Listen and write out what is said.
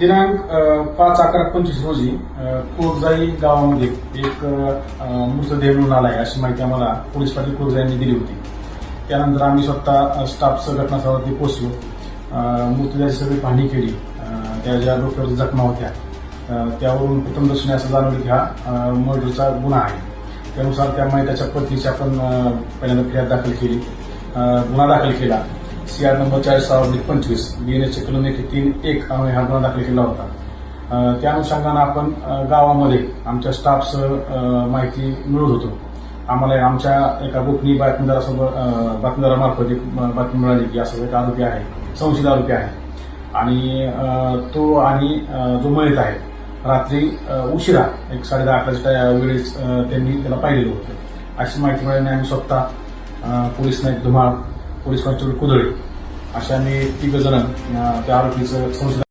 दिनांक पाच अकरा पंचवीस रोजी कोरजाई गावामध्ये एक मृतदेह मिळून आला आहे अशी माहिती आम्हाला पोलीस पाटील कोरजा यांनी दिली होती. त्यानंतर आम्ही स्वतः स्टाफसह घटनास्थळावरती पोहोचलो. मृतदेहाची सगळी पाहणी केली. त्या ज्या डोक्यावर जखमा होत्या त्यावरून प्रथमदर्शनी असं जाणवलं की हा मर्डरचा गुन्हा आहे. त्यानुसार त्यामुळे त्याच्या पत्नीची आपण पहिल्यांदा फिर्याद दाखल केली. गुन्हा दाखल केला. सीआर नंबर चाळीस सार्वजनिक पंचवीस बीएनएसचे कलम एकशे तीन एक आम्ही हा गुन्हा दाखल केला होता. त्या अनुषंगानं आपण गावामध्ये आमच्या स्टाफसह माहिती मिळवत होतो. आम्हाला आमच्या एका गोपनीय बातमीदारासोबत बातमीदारामार्फत एक बातमी मिळाली की असं एक आरोपी आहे संशयित आरोपी आहे. आणि तो आणि जो मयत आहे रात्री उशिरा एक साडे दहा अकराच्या वेळेस त्यांनी त्याला पाहिलेलं होतं. अशी माहिती मिळाल्याने आम्ही स्वतः अ, police Naik Dhumal police constable Kudali. अशाने आम्ही तिघ जण त्या आरोपीचं संशोधन